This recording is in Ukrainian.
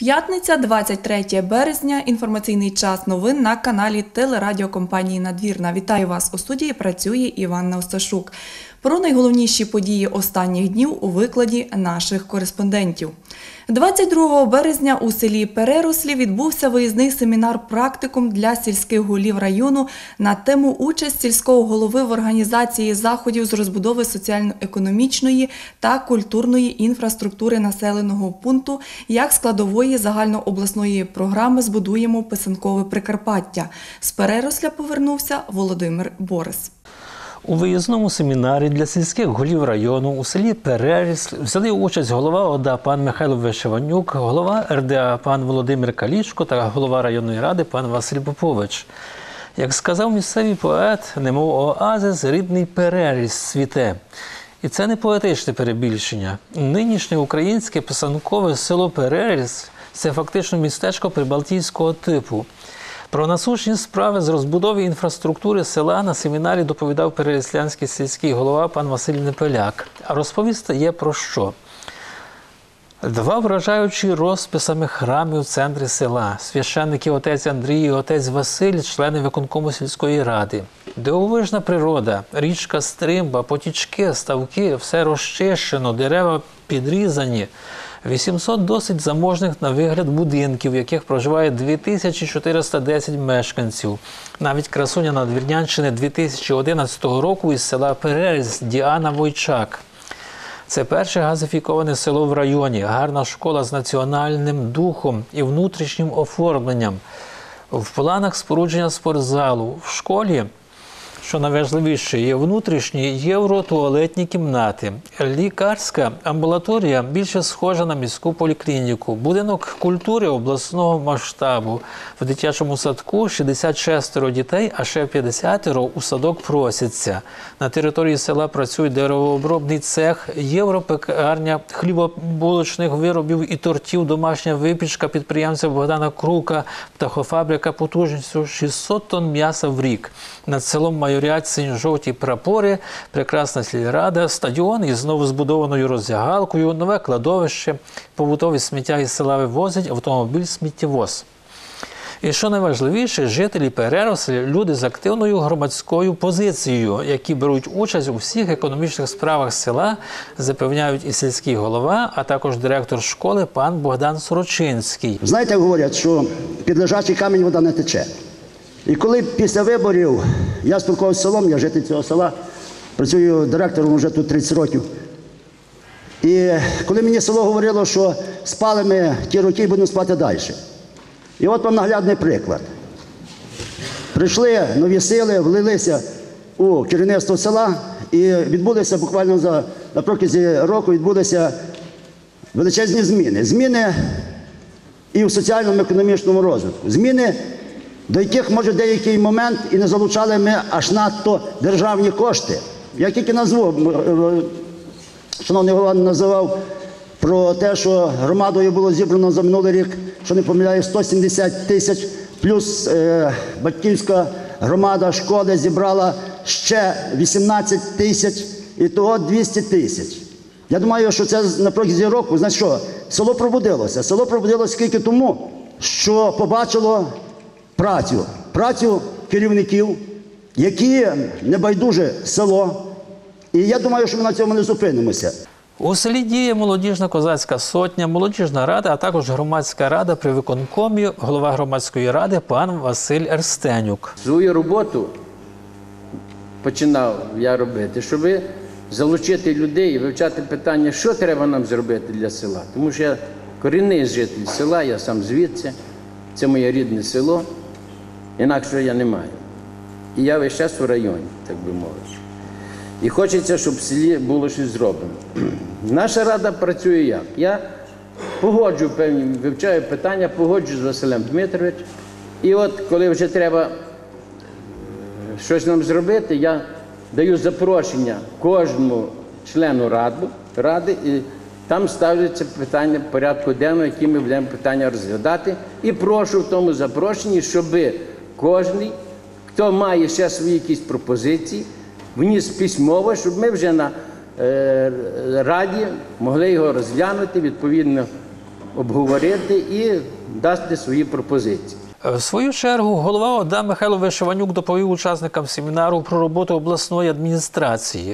П'ятниця, 23 березня. Інформаційний час новин на каналі телерадіокомпанії Надвірна. Вітаю вас у студії. Працює Іванна Осташук. Про найголовніші події останніх днів у викладі наших кореспондентів. 22 березня у селі Перерослі відбувся виїзний семінар практикум для сільських голів району на тему участь сільського голови в організації заходів з розбудови соціально-економічної та культурної інфраструктури населеного пункту як складової загальнообласної програми Збудуємо писанкове Прикарпаття. З Переросля повернувся Володимир Борис. У виїзному семінарі для сільських голів району у селі Переріс взяли участь голова ОДА пан Михайло Вишиванюк, голова РДА пан Володимир Калічко та голова районної ради пан Василь Попович. Як сказав місцевий поет, немов оазис рідний Переріс світе. І це не поетичне перебільшення. Нинішнє українське писанкове село Переріс це фактично містечко прибалтійського типу. Про насущні справи з розбудови інфраструктури села на семінарі доповідав переяслянський сільський голова пан Василь Непеляк. Розповісти є про що. Два вражаючі розписами храмів в центрі села. Священники отець Андрій і отець Василь, члени виконкому сільської ради. Дивовижна природа, річка Стримба, потічки, ставки, все розчищено, дерева підрізані. 800 досить заможних на вигляд будинків, в яких проживає 2410 мешканців. Навіть красуня Надвірнянщини 2011 року із села Переріз Діана Войчак. Це перше газифіковане село в районі, гарна школа з національним духом і внутрішнім оформленням. В планах спорудження спортзалу в школі. Що найважливіше, є внутрішні євротуалетні кімнати. Лікарська амбулаторія більше схожа на міську поліклініку. Будинок культури обласного масштабу. В дитячому садку 66 дітей, а ще 50 у садок просяться. На території села працює деревообробний цех, європекарня хлібобулочних виробів і тортів, домашня випічка підприємця Богдана Крука, птахофабрика потужністю 600 тонн м'яса в рік. Над селом майорять синьо-жовті прапори, прекрасна сільрада, стадіон із знову збудованою роздягалкою, нове кладовище, побутові сміття із села вивозять автомобіль сміттєвоз. І що найважливіше, жителі Перерослі – люди з активною громадською позицією, які беруть участь у всіх економічних справах села, запевняють і сільський голова, а також директор школи пан Богдан Сорочинський. Знаєте, говорять, що під лежачий камінь вода не тече. І коли після виборів я спілкувався з селом, я житель цього села, працюю директором вже тут 30 років. І коли мені село говорило, що спали ми ті роки і будемо спати далі. І от вам наглядний приклад. Прийшли нові сили, влилися у керівництво села і відбулися буквально за на протязі року відбулися величезні зміни. Зміни і в соціальному економічному розвитку. Зміни, до яких може деякий момент і не залучали ми аж надто державні кошти. Я тільки назву, е, шановний голова називав про те, що громадою було зібрано за минулий рік, що не помиляю, 170 тисяч, плюс е, батьківська громада школи зібрала ще 18 тисяч і того 200 тисяч. Я думаю, що це на протязі року, значить що, село пробудилося. Село пробудилося скільки тому, що побачило працю, працю керівників, які не байдуже село. І я думаю, що ми на цьому не зупинимося. У селі діє молодіжна козацька сотня, молодіжна рада, а також громадська рада при виконкомі, голова громадської ради пан Василь Ерстенюк. Свою роботу починав я робити, щоб залучити людей і вивчати питання, що треба нам зробити для села. Тому що я корінний житель села, я сам звідси, це моє рідне село, інакше я не маю. І я весь час у районі, так би мовити. І хочеться, щоб в селі було щось зроблено. Наша рада працює як? Я погоджую певні, вивчаю питання, погоджую з Василем Дмитровичем. І от коли вже треба щось нам зробити, я даю запрошення кожному члену ради, ради і там ставляться питання порядку денного, які ми будемо питання розглядати. І прошу в тому запрошенні, щоб кожен, хто має ще свої якісь пропозиції, вніс письмово, щоб ми вже на е, раді могли його розглянути відповідно обговорити і дасти свої пропозиції. Е, В свою чергу голова ОДА Михайло Вишиванюк доповів учасникам семінару про роботу обласної адміністрації.